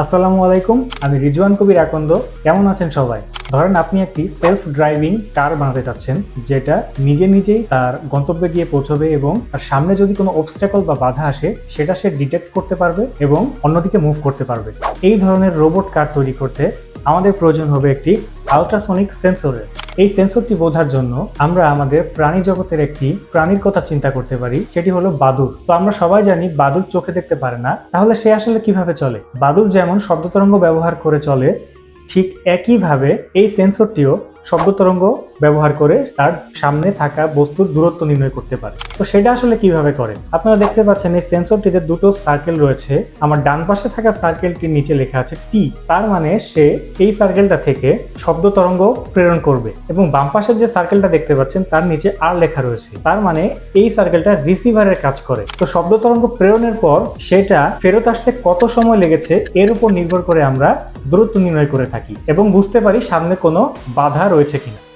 আসসালামু আলাইকুম, আমি রিজওয়ান কবির আকন্দ। কেমন আছেন সবাই? ধরেন আপনি একটি সেলফ ড্রাইভিং কার বানাতে চাচ্ছেন, যেটা নিজে নিজেই তার গন্তব্যে গিয়ে পৌঁছবে এবং তার সামনে যদি কোনো অবস্ট্যাকল বা বাধা আসে, সেটা সে ডিটেক্ট করতে পারবে এবং অন্যদিকে মুভ করতে পারবে। এই ধরনের রোবট কার তৈরি করতে আমাদের প্রয়োজন হবে একটি আলট্রাসনিক সেন্সরের এই সেন্সরটি বোঝার জন্য আমরা আমাদের প্রাণী জগতের একটি প্রাণীর কথা চিন্তা করতে পারি, সেটি হলো বাদুর। তো আমরা সবাই জানি বাদুর চোখে দেখতে পারে না। তাহলে সে আসলে কীভাবে চলে? বাদুর যেমন শব্দ তরঙ্গ ব্যবহার করে চলে, ঠিক একইভাবে এই সেন্সরটিও শব্দ তরঙ্গ ব্যবহার করে তার সামনে থাকা বস্তুর দূরত্ব নির্ণয় করতে পারে। তো সেটা আসলে কীভাবে করে? আপনারা দেখতে পাচ্ছেন এই সেন্সরটিতে দুটো সার্কেল রয়েছে। আমার ডান পাশে থাকা সার্কেলটির নিচে লেখা আছে টি তার মানে সে এই সার্কেলটা থেকে শব্দ তরঙ্গ প্রেরণ করবে এবং বাম পাশের যে সার্কেলটা দেখতে পাচ্ছেন, তার নিচে আর লেখা রয়েছে। তার মানে এই সার্কেলটা রিসিভারের কাজ করে। তো শব্দ তরঙ্গ প্রেরণের পর সেটা ফেরত আসতে কত সময় লেগেছে, এর উপর নির্ভর করে আমরা দূরত্ব নির্ণয় করে থাকি এবং বুঝতে পারি সামনে কোনো বাধা রয়েছে কিনা